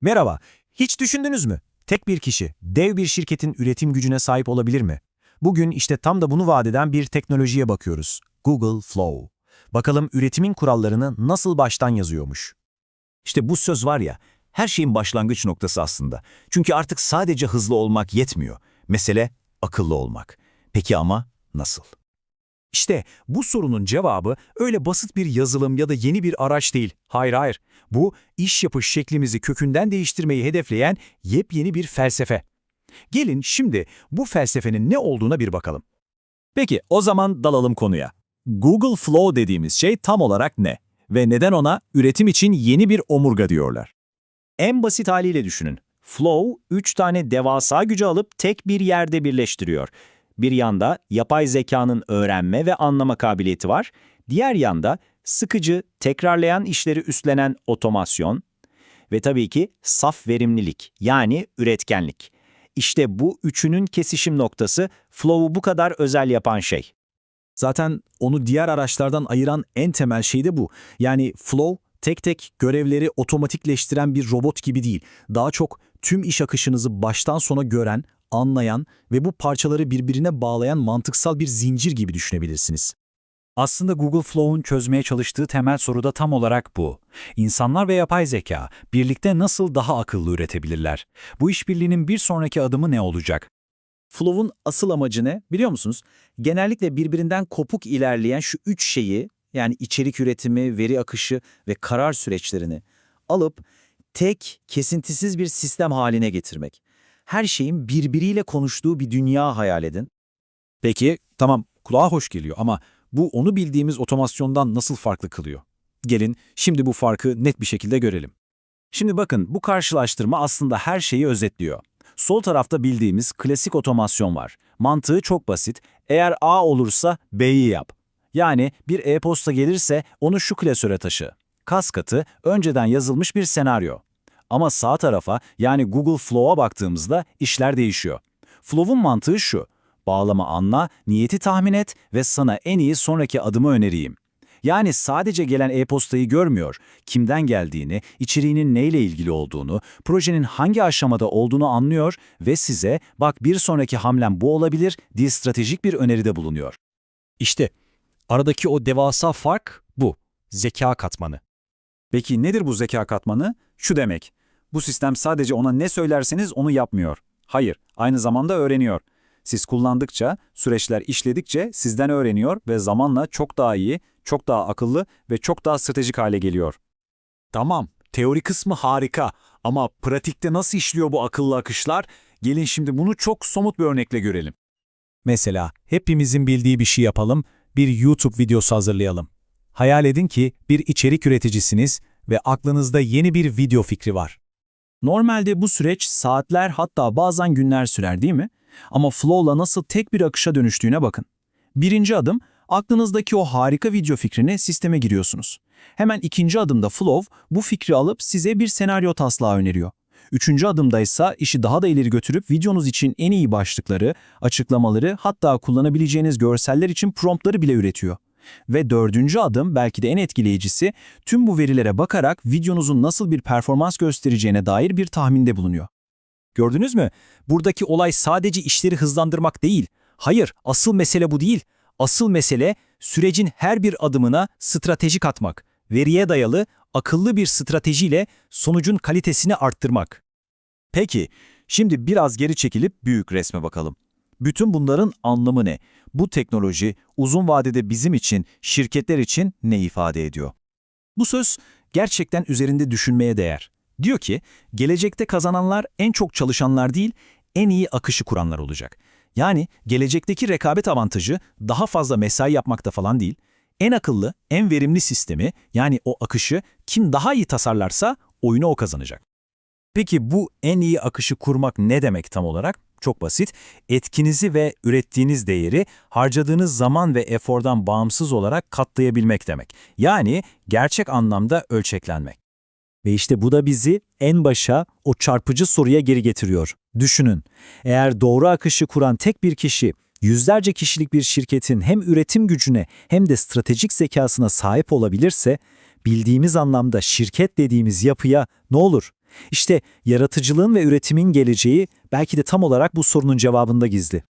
Merhaba, hiç düşündünüz mü? Tek bir kişi, dev bir şirketin üretim gücüne sahip olabilir mi? Bugün işte tam da bunu vaat eden bir teknolojiye bakıyoruz. Google Flow. Bakalım üretimin kurallarını nasıl baştan yazıyormuş. İşte bu söz var ya, her şeyin başlangıç noktası aslında. Çünkü artık sadece hızlı olmak yetmiyor. Mesele akıllı olmak. Peki ama nasıl? İşte bu sorunun cevabı öyle basit bir yazılım ya da yeni bir araç değil. Hayır hayır. Bu iş yapış şeklimizi kökünden değiştirmeyi hedefleyen yepyeni bir felsefe. Gelin şimdi bu felsefenin ne olduğuna bir bakalım. Peki o zaman dalalım konuya. Google Flow dediğimiz şey tam olarak ne? Ve neden ona üretim için yeni bir omurga diyorlar? En basit haliyle düşünün. Flow, üç tane devasa gücü alıp tek bir yerde birleştiriyor. Bir yanda yapay zekanın öğrenme ve anlama kabiliyeti var. Diğer yanda sıkıcı, tekrarlayan işleri üstlenen otomasyon ve tabii ki saf verimlilik yani üretkenlik. İşte bu üçünün kesişim noktası Flow'u bu kadar özel yapan şey. Zaten onu diğer araçlardan ayıran en temel şey de bu. Yani Flow tek tek görevleri otomatikleştiren bir robot gibi değil. Daha çok tüm iş akışınızı baştan sona gören, anlayan ve bu parçaları birbirine bağlayan mantıksal bir zincir gibi düşünebilirsiniz. Aslında Google Flow'un çözmeye çalıştığı temel soru da tam olarak bu. İnsanlar ve yapay zeka birlikte nasıl daha akıllı üretebilirler? Bu işbirliğinin bir sonraki adımı ne olacak? Flow'un asıl amacı ne biliyor musunuz? Genellikle birbirinden kopuk ilerleyen şu üç şeyi yani içerik üretimi, veri akışı ve karar süreçlerini alıp tek, kesintisiz bir sistem haline getirmek. Her şeyin birbiriyle konuştuğu bir dünya hayal edin. Peki tamam kulağa hoş geliyor ama bu onu bildiğimiz otomasyondan nasıl farklı kılıyor? Gelin şimdi bu farkı net bir şekilde görelim. Şimdi bakın bu karşılaştırma aslında her şeyi özetliyor. Sol tarafta bildiğimiz klasik otomasyon var. Mantığı çok basit. Eğer A olursa B'yi yap. Yani bir e-posta gelirse onu şu klasöre taşı. Kas katı önceden yazılmış bir senaryo. Ama sağ tarafa yani Google Flow'a baktığımızda işler değişiyor. Flow'un mantığı şu. Bağlama anla, niyeti tahmin et ve sana en iyi sonraki adımı önereyim. Yani sadece gelen e-postayı görmüyor, kimden geldiğini, içeriğinin neyle ilgili olduğunu, projenin hangi aşamada olduğunu anlıyor ve size bak bir sonraki hamlem bu olabilir diye stratejik bir öneride bulunuyor. İşte aradaki o devasa fark bu. Zeka katmanı. Peki nedir bu zeka katmanı? Şu demek. Bu sistem sadece ona ne söylerseniz onu yapmıyor. Hayır, aynı zamanda öğreniyor. Siz kullandıkça, süreçler işledikçe sizden öğreniyor ve zamanla çok daha iyi, çok daha akıllı ve çok daha stratejik hale geliyor. Tamam, teori kısmı harika ama pratikte nasıl işliyor bu akıllı akışlar? Gelin şimdi bunu çok somut bir örnekle görelim. Mesela hepimizin bildiği bir şey yapalım, bir YouTube videosu hazırlayalım. Hayal edin ki bir içerik üreticisiniz ve aklınızda yeni bir video fikri var. Normalde bu süreç saatler hatta bazen günler sürer değil mi? Ama Flow'la nasıl tek bir akışa dönüştüğüne bakın. Birinci adım, aklınızdaki o harika video fikrini sisteme giriyorsunuz. Hemen ikinci adımda Flow bu fikri alıp size bir senaryo taslağı öneriyor. Üçüncü adımda ise işi daha da ileri götürüp videonuz için en iyi başlıkları, açıklamaları hatta kullanabileceğiniz görseller için promptları bile üretiyor. Ve dördüncü adım belki de en etkileyicisi tüm bu verilere bakarak videonuzun nasıl bir performans göstereceğine dair bir tahminde bulunuyor. Gördünüz mü? Buradaki olay sadece işleri hızlandırmak değil. Hayır, asıl mesele bu değil. Asıl mesele sürecin her bir adımına strateji katmak. Veriye dayalı, akıllı bir stratejiyle sonucun kalitesini arttırmak. Peki, şimdi biraz geri çekilip büyük resme bakalım. Bütün bunların anlamı ne? Bu teknoloji uzun vadede bizim için, şirketler için ne ifade ediyor? Bu söz gerçekten üzerinde düşünmeye değer. Diyor ki, gelecekte kazananlar en çok çalışanlar değil, en iyi akışı kuranlar olacak. Yani gelecekteki rekabet avantajı daha fazla mesai yapmakta falan değil, en akıllı, en verimli sistemi yani o akışı kim daha iyi tasarlarsa oyunu o kazanacak. Peki bu en iyi akışı kurmak ne demek tam olarak? Çok basit. Etkinizi ve ürettiğiniz değeri harcadığınız zaman ve efordan bağımsız olarak katlayabilmek demek. Yani gerçek anlamda ölçeklenmek. Ve işte bu da bizi en başa o çarpıcı soruya geri getiriyor. Düşünün, eğer doğru akışı kuran tek bir kişi, yüzlerce kişilik bir şirketin hem üretim gücüne hem de stratejik zekasına sahip olabilirse, bildiğimiz anlamda şirket dediğimiz yapıya ne olur? İşte yaratıcılığın ve üretimin geleceği belki de tam olarak bu sorunun cevabında gizli.